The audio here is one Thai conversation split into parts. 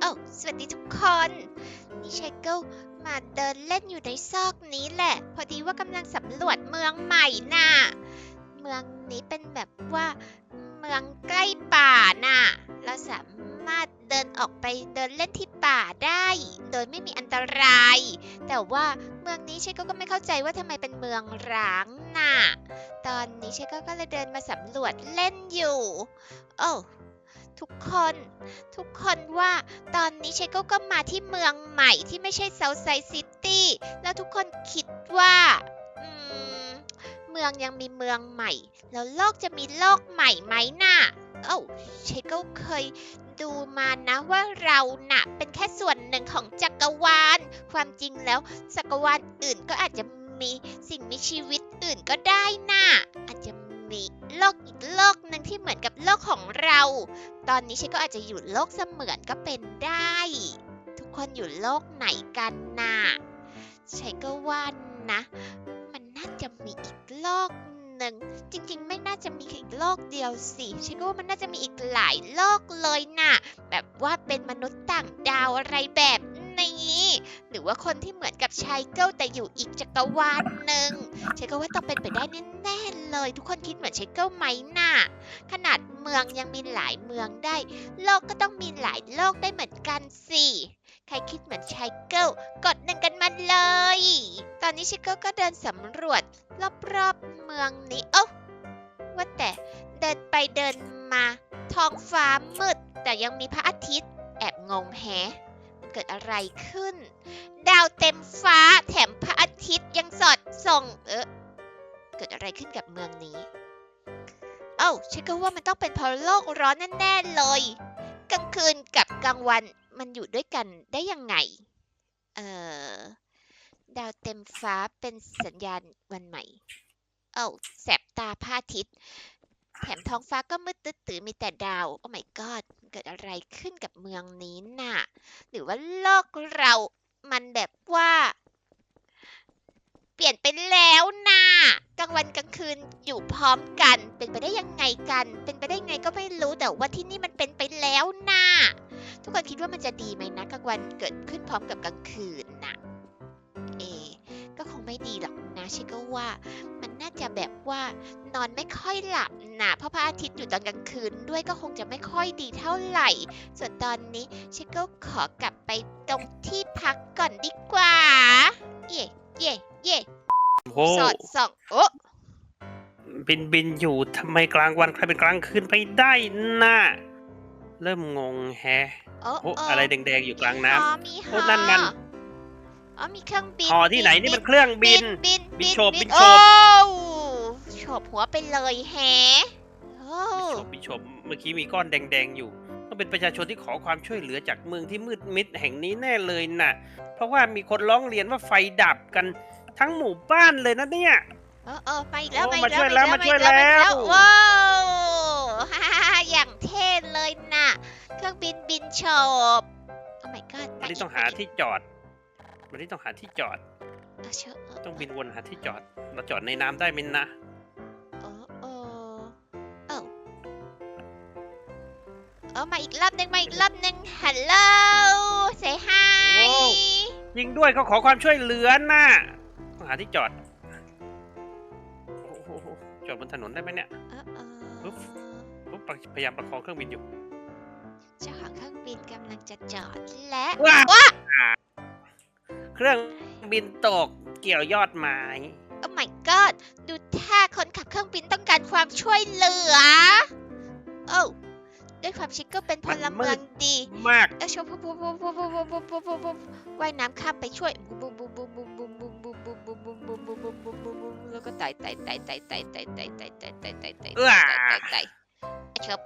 เอ้สวัสดีทุกคนนี่เชเกิลมาเดินเล่นอยู่ในซอกนี้แหละ พอดีว่ากำลังสำรวจเมืองใหม่น่ะ เมืองนี้เป็นแบบว่าเมืองใกล้ป่าน่ะ เราสามารถเดินออกไปเดินเล่นที่ป่าได้ โดยไม่มีอันตราย แต่ว่าเมืองนี้เชเกิลก็ไม่เข้าใจว่าทำไมเป็นเมืองร้างน่ะ ตอนนี้เชเกิลก็เลยเดินมาสำรวจเล่นอยู่ โอ้ ทุกคน ทุกคนว่าตอนนี้เชโก้ก็มาที่เมืองใหม่ที่ไม่ใช่เซาท์ไซซิตี้แล้วทุกคนคิดว่าเมืองยังมีเมืองใหม่ แล้วโลกจะมีโลกใหม่ไหมน่ะเอ้าเชโก้เคยดูมานะว่าเราน่ะเป็นแค่ส่วนหนึ่งของจักรวาล ความจริงแล้วจักรวาลอื่นก็อาจจะมีสิ่งมีชีวิตอื่นก็ได้น่ะอาจจะ มีโลกอีกโลกหนึ่งที่เหมือนกับโลกของเรา ตอนนี้ฉันก็อาจจะอยู่โลกเสมือนก็เป็นได้ ทุกคนอยู่โลกไหนกันน่ะฉันก็ว่านะ มันน่าจะมีอีกโลกหนึ่งจริงๆ ไม่น่าจะมีอีกโลกเดียวสิฉันก็ว่ามันน่าจะมีอีกหลายโลกเลยน่ะ แบบว่าเป็นมนุษย์ต่างดาวอะไรแบบ หรือว่าคนที่เหมือนกับชายเกิลแต่อยู่อีกจักรวาลหนึ่งฉันก็ว่าต้องเป็นไปได้แน่ๆเลย ทุกคนคิดเหมือนชายเกิลไหมน่ะขนาดเมืองยังมีหลายเมืองได้ โลกก็ต้องมีหลายโลกได้เหมือนกันสิใครคิดเหมือนชายเกิลกดหนึ่งกันมาเลย ตอนนี้ชายเกิลก็เดินสำรวจรอบๆเมืองนี้เอ้าว่าแต่เดินไปเดินมา ท้องฟ้ามืดแต่ยังมีพระอาทิตย์ แอบงงแฮะ กิดอะไรขึ้น ดาวเต็มฟ้าแถมพระอาทิตย์ยังสอดส่องเออเกิดอะไรขึ้นกับเมืองนี้ เอ้าฉันก็ว่ามันต้องเป็นเพราะโลกร้อนแน่ๆเลย กลางคืนกับกลางวันมันอยู่ด้วยกันได้ยังไง เออดาวเต็มฟ้าเป็นสัญญาณวันใหม่ เอ้าแสบตาพระอาทิตย์ แถมท้องฟ้าก็มืดตื้อตื้อมีแต่ดาว โอ้ my god เกิดอะไรขึ้นกับเมืองนี้น่ะ หรือว่าโลกเรามันแบบว่า เปลี่ยนไปแล้วนะกลางวันกลางคืนอยู่พร้อมกัน เป็นไปได้ยังไงกัน เป็นไปได้ไงก็ไม่รู้แต่ว่าที่นี่มันเป็นไปแล้วนะทุกคนคิดว่ามันจะดีไหมนะกลางวันเกิดขึ้นพร้อมกับกลางคืน ไม่ดีหรอกนะชิก็ว่า มันน่าจะแบบว่านอนไม่ค่อยหลับนะเพราะพระอาทิตย์อยู่ตอนกลางคืนด้วยก็คงจะไม่ค่อยดีเท่าไหร่ ส่วนตอนนี้ชิก็ขอกลับไปตรงที่พักก่อนดีกว่า เย่เย่เย่โอ้สอดส่องโอ้บินบินอยู่ทำไมกลางวันใครเป็นกลางคืนไปได้น่ะเริ่มงงแฮะโอ้โอ้โอ้อะไรแดงๆอยู่กลางน้ำอ๋อมีฮโอ้อนั่นมัน อ๋อมีเครื่องบินหอที่ไหนนี่มันเครื่องบิน บินบินโฉบบินโอ้โฉบโฉบหัวไปเลยแฮะโอ้บิชมบิชมเมื่อกี้มีก้อนแดง ๆ อยู่ต้องเป็นประชาชนที่ขอความช่วยเหลือจากเมืองที่มืดมิดแห่งนี้แน่เลยน่ะ เพราะว่ามีคนร้องเรียนว่าไฟดับกันทั้งหมู่บ้านเลยนะเนี่ย เออเออมาอีกแล้วโอ้มาอีกแล้วมาช่วยแล้วอีกมาช่วยอีกแล้วมาอีกว้าวฮ่าฮ่าฮ่าอย่างเท่เลยน่ะ เครื่องบินบินโฉบโอ้ my god วันนี้ต้องหาที่จอด วันนี้ต้องหาที่จอดเออเชื่อเออต้องบินวนหาที่จอด เราจอดในน้ำได้ไหมนะ เออเออเออเออมาอีกรอบหนึงมาอีกรอบหนึงฮัลโหลเซฮาโอ้ยยิงด้วยเขาขอความช่วยเหลือน่ะต้องหาที่จอดโอ้โหจอดบนถนนได้ไหมเนี่ย เออเอปุ๊อบปุ๊บพยายามประคองเครื่องบินอยู่ เจ้าของเครื่องบินกำลังจะจอดและว้าว้า เครื่องบินตกเกี่ยวยอดไม้ โอ้ my god ดูท่าคนขับเครื่องบินต้องการความช่วยเหลือ โอ้ด้วยความชิคก็เป็นพลเมืองดี มาก เออชมปุ๊บปุ๊บปุ๊บปุ๊บปุ๊บปุ๊บปุ๊บปุ๊บปุ๊บว่ายน้ำข้ามไปช่วยบุ้มบุ้มบุ้มบุ้มบุ้มบุ้มบุ้มบุ้มบุ้มบุ้มบุ้มบุ้มบุ้มบุ้มบุ้มบุ้มแล้วก็ไต่ไต่ไต่ไต่ไต่ไต่ไต่ไต่ไต่ไต่ไต่ไต่เอื้อไต่ไต่ไอ้ชบ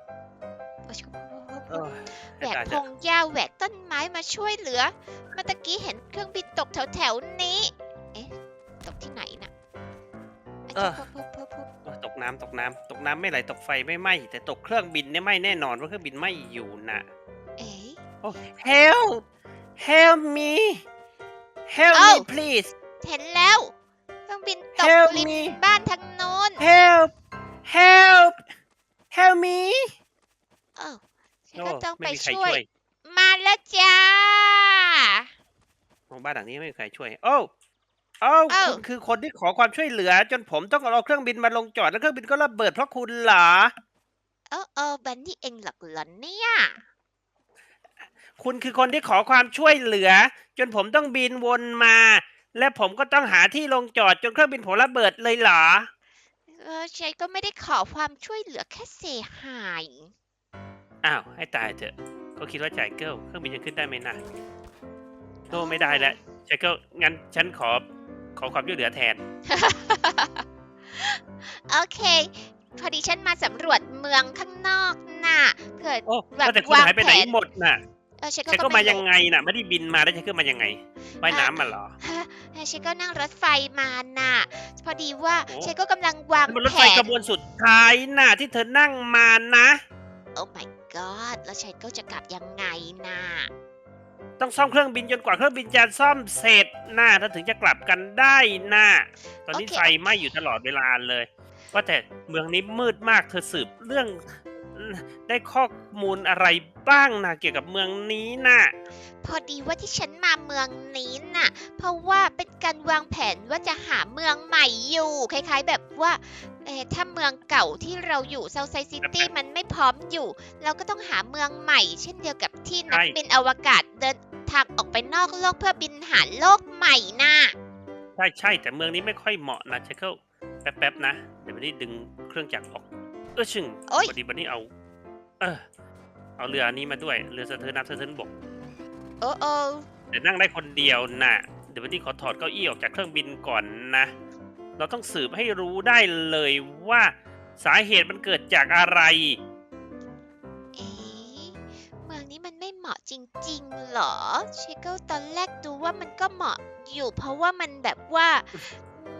ไอ้ชบเออแหวกอาจา รย์พจะงหญ้าแหวกต้นไม้มาช่วยเหลือ เมื่อตะกี้เห็นเครื่องบินตกแถวแถวๆนี้ เอ๊ะเออโอ้ยตกน้ำตกน้ำตกน้ำไม่ไหลตกไฟไม่ไหม้แต่ตกเครื่องบินเนี่ยไหม้แน่นอนเพราะเครื่องบินไหม้อยู่น่ะ เอ๋โอ้ help help me help me เอ้า please เห็นแล้วเครื่องบินตก Help ริม me บ้านทางโน้น help help help me เออฉันโอ้ ก็ต้องไม่ไปมีใครช่วยช่วย มาแล้วจ้าโอ้บ้านหลังนี้ไม่มีใครช่วยโอ้โอ้เอ้าคุณคือคนที่ขอความช่วยเหลือ จนผมต้องเอาเครื่องบินมาลงจอดแล้วเครื่องบินก็ระเบิดเพราะคุณเหรอเออเออบันนี่เองหลักเหรอเนี่ย คุณคือคนที่ขอความช่วยเหลือ จนผมต้องบินวนมา และผมก็ต้องหาที่ลงจอดจนเครื่องบินผมระเบิดเลยเหรอ เออฉันก็ไม่ได้ขอความช่วยเหลือแค่เสียหาย อ้าว ให้ตายเถอะ ก็คิดว่าจ่ายเกิลเครื่องบินยังขึ้นได้ไหมนะโตไม่ได้แล้วจ่ายเกิลงั้นฉันขอขอความช่วยเหลือแทน โอเค พอดีฉันมาสำรวจเมืองข้างนอกน่ะเผื่อโอ้แบบว่าแต่คุณวางหายไปไหนแผนหมดน่ะเออฉันฉันก็ก็ไม่มายังรู้ไงน่ะ ไม่ได้บินมาแล้วฉันก็มายังไงว่ายน้ำมาเหรอฮะฉันก็นั่งรถไฟมาน่ะ พอดีว่าโอ้ ฉันก็กำลังวางนี่มันรถแผไฟน ขบวนสุดท้ายน่ะที่เธอนั่งมานะ โอ้ my god แล้วฉันก็จะกลับยังไงน่ะต้องซ่อมเครื่องบินจนกว่าเครื่องบินจะซ่อมเสร็จน่ะถ้าถึงจะกลับกันได้น่ะตอนนี้โอเคไฟไหม้อยู่ตลอดเวลาเลย ว่าแต่เมืองนี้มืดมากเธอสืบเรื่อง ได้ข้อมูลอะไรบ้างนะเกี่ยวกับเมืองนี้น่ะพอดีว่าที่ฉันมาเมืองนี้น่ะ เพราะว่าเป็นการวางแผนว่าจะหาเมืองใหม่อยู่ คล้าย ๆ แบบว่าเอ่อถ้าเมืองเก่าที่เราอยู่เซาไซซิตี้มันไม่พร้อมอยู่ เราก็ต้องหาเมืองใหม่ เช่นเดียวกับที่นักใช่บินอวกาศเดินทางออกไปนอกโลกเพื่อบินหาโลกใหม่น่ะใช่ใช่แต่เมืองนี้ไม่ค่อยเหมาะนะเชคเกิลแป๊บๆนะ เดี๋ยวบันนี้ดึงเครื่องจักรออก เออชึงโอ๊ยพอดีบันนี้เอา เออ เอาเรืออันนี้มาด้วย เรือสะเทินน้ำสะเทินบก โอ้โอ้แต่นั่งได้คนเดียวน่ะ เดี๋ยวบันนี้ขอถอดเก้าอี้ออกจากเครื่องบินก่อนนะ เราต้องสืบให้รู้ได้เลยว่าสาเหตุมันเกิดจากอะไร เอ๊ะเมืองนี้มันไม่เหมาะจริงๆหรอ เชเกิลตอนแรกดูว่ามันก็เหมาะอยู่ เพราะว่ามันแบบว่า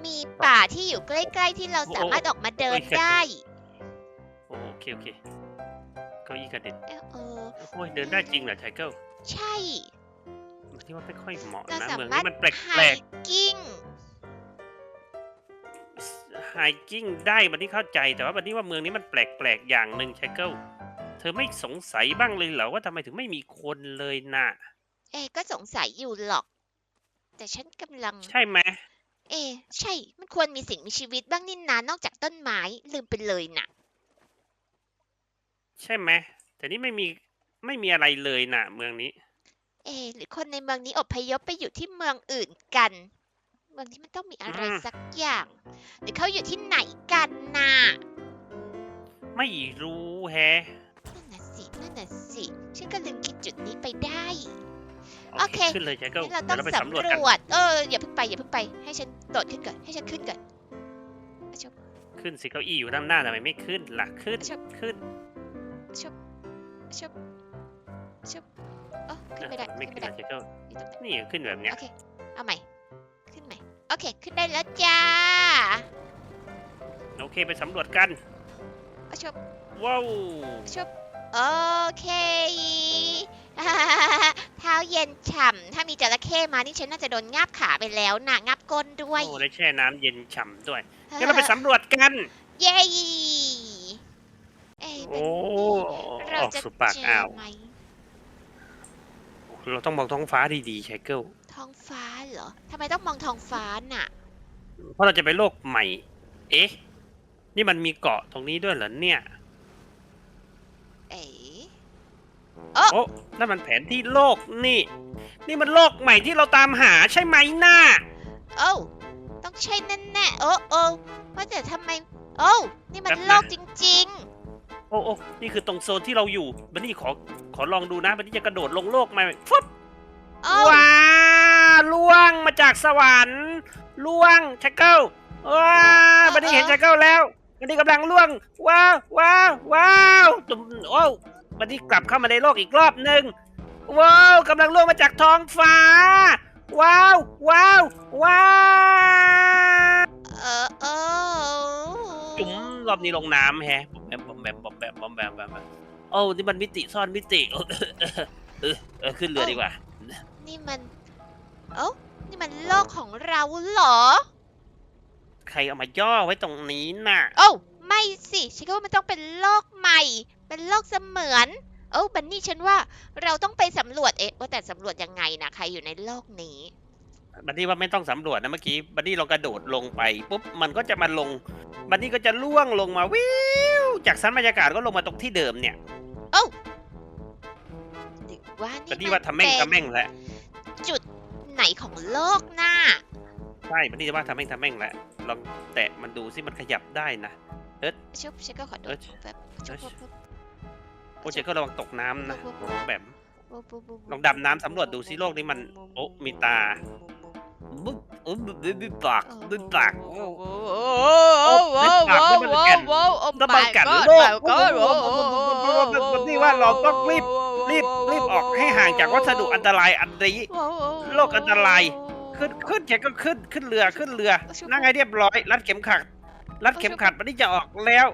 มีป่าที่อยู่ใกล้ ๆ ที่เราสามารถออกมาเดินโอ้ยได้โอ เคโอเคเก้าอี้กระเด็นเออเออโอ้ยเดินได้จริงเหรอไชเกิลใช่มันที่ว่าไม่ค่อยเหมาะเรานะสาเมืองมารถนี้มันแปลไฮกกิ้งๆไฮกิ้งได้บันนี้เข้าใจแต่ว่าบันนี้ว่าเมืองนี้มันแปลกๆอย่างหนึ่งไชเกิลเธอไม่สงสัยบ้างเลยเหรอว่าทำไมถึงไม่มีคนเลยน่ะ เอ๊ะก็สงสัยอยู่หรอก แต่ฉันกำลัง ใช่ไหมเอ๊ะใช่ มันควรมีสิ่งมีชีวิตบ้างนี่นานอกจากต้นไม้ลืมไปเลยน่ะ ใช่ไหมแต่นี่ไม่มีไม่มีอะไรเลยน่ะเมืองนี้ เอ๊ะหรือคนในเมืองนี้อพยพไปอยู่ที่เมืองอื่นกัน เมืองนี้มันต้องมีอะไรอืม สักอย่าง หรือเขาอยู่ที่ไหนกันน่ะ ไม่รู้แฮะนั่นน่ะสิ นั่นน่ะสิ ฉันก็ลืมคิดจุดนี้ไปได้ โอเคโอเคขึ้นเลยไชเกิลงั้นเราเดี๋ต้ยอวงเราไปสำรวจกันสำรวจ เออ อย่าเพิ่งไป อย่าเพิ่งไป ให้ฉันโดดขึ้นก่อน ให้ฉันขึ้นก่อนอะชบขึ้นสิเก้าอี้อยู่ด้านหน้าทำไมไม่ขึ้นล่ะขึ้นชอบขึ้น ชบชบชบโอ้ขึ้นไม่ได้ไม่ขึ้นขึ้ไม่นได้ล่ะไชเกิลอยู่ตรงนั้นนี่ขึ้นแบบเนี้ยโอเคเอาใหม่ขึ้นใหม่โอเคขึ้นได้แล้วจ้าโอเคไปสำรวจกันอะชบว้าวชบโอเคเท้าเย็นฉ่ำถ้ามีจระเข้มานี่ฉันน่าจะโดนงับขาไปแล้วนะงับก้นด้วยโอ้ได้แช่น้ำเย็นฉ่ำด้วยงั้นเราไปสำรวจกัน เย้ เอ้ยโอ้มันเราออกจะสู่ปากเจอ่าอวไหมเราต้องมองท้องฟ้าดีๆไชเกิลท้องฟ้าเหรอทำไมต้องมองท้องฟ้าน่ะ เพราะเราจะไปโลกใหม่ เอ๊ะ นี่มันมีเกาะตรงนี้ด้วยเหรอเนี่ย เอ๋โอ้นั่นมันแผนที่โลกนี่ นี่มันโลกใหม่ที่เราตามหาใช่ไหมน่าโอ้าต้องใช่แน่ๆโอ้โอ้ว่าแต่ทำไม โอ้านี่มันโลกจริงโอ้โอ้นี่คือตรงโซนที่เราอยู่บันนี่ขอขอลองดูนะบันนี่จะกระโดดลงโลกมาฟุบๆโอ้าว้าล่วงมาจากสวรรค์ล่วงชักเกิลว้าบันนี่เห็นชักเกิลแล้วบันนี่กำลังล่วง ว้าวว้าวว้าวตุ่มโอ้บันนี่กลับเข้ามาในโลกอีกรอบหนึ่งว้าวกำลังล่วงมาจากท้องฟ้า ว้าวว้าวว้าวเออเออ รอบนี้ลงน้ำแฮะบอมแบมบอมแบมบอมแบมบอมแบมบอมแบมโอ้นี่มันมิติซ่อนมิติเออเออเออขึ้นเรือดีกว่า นี่มัน เอ้านี่มันโลกของเราเหรอ ใครเอามาย่อไว้ตรงนี้น่ะ โอ้าไม่สิ ฉันก็ว่ามันต้องเป็นโลกใหม่ เป็นโลกเสมือน เอ้าบันนี่ฉันว่าเราต้องไปสำรวจเอ๊ะว่าแต่สำรวจยังไงนะใครอยู่ในโลกนี้ บันนี่ว่าไม่ต้องสำรวจนะเมื่อกี้บันนี่ลองกระโดดลงไปปุ๊บมันก็จะมาลงบันนี่ก็จะล่วงลงมาวิวจากชั้นบรรยากาศก็ลงมาตรงที่เดิมเนี่ยหรือว่าบันนี่นี่ว่าทำแม่งเป็นทำแม่งแล้วจุดไหนของโลกน่ะใช่บันนี่จะว่าทำแม่งทำแม่งแล้วลองแตะมันดูซิมันขยับได้นะ ชุบฉันก็ขอดูเอ้ยแบบชุบปุ๊บปุ๊บโปรเจกต์ก็ระวังตกน้ำนะปุ๊บปุ๊บแบบ ปุ๊บปุ๊บปุ๊บลองดำน้ำสำรวจดูซิโลกนี้มันโอ๊ะมีตา บึ๊บเออบึ๊บบึ๊บบึ๊บปากบึ๊บปาก โอ้โหโอ้โหปากแล้วมันแก่นโอ้แล้วมันกัด my god โลก my god โอ้โหมันนี่ว่าเราต้องรีบ รีบรีบออกให้ห่างจากวัสดุอันตรายอันนี้โลกอันตราย ขึ้นขึ้นแกก็ขึ้นขึ้นเรือขึ้นเรือ นั่งให้เรียบร้อย รัดเข็มขัด รัดเข็มขัดมันนี่จะออกแล้ว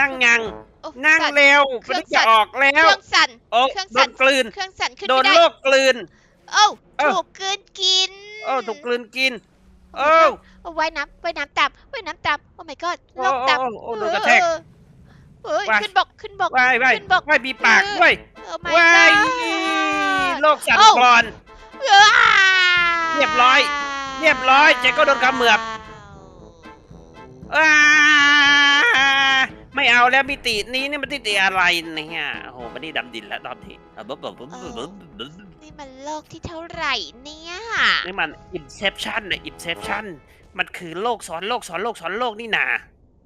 นั่งยังโอ้นั่งสั่เร็วเคมันรื่องนี่จะสั่นออกแล้เควรื่องสั่นโอ้เครื่องโดสั่นนกลืน เครื่องสั่นขึ้นโดไม่นได้โลกกลืนเอ้าเอ้าถูกกลืนกิน เออถูกกลืนกิน เออเอาว่ายน้ำว่ายน้ำตามว่ายน้ำตามโอ้ my god โอ้โลกตามโอ้โอ้โดนกระแทกเออเฮ้ยว่าย ขึ้นบกขึ้นบก ว่ายว่ายขึ้นบก ว่ายมีปากด้วยโอ้ my ว่าย god โลกสั่นเอ้าคลอนอ้าเรียบร้อยเรียบร้อยเจ๊ก็โดนเขมือบ อ้าไม่เอาแล้วมิตินี้นี่มันมิติอะไรเนี่ยโอ้โหมันนี่ดำดินแล้วรอบนี้อะบ๊บบ๊บบ๊บบ๊บบ๊บบ๊บ นี่มันโลกที่เท่าไหร่เนี่ยนี่มันอินเซ t ชันนะอินเซ t ชันมันคือโลกซ้อนโลกซ้อนโลกซ้อนโลกนี่นา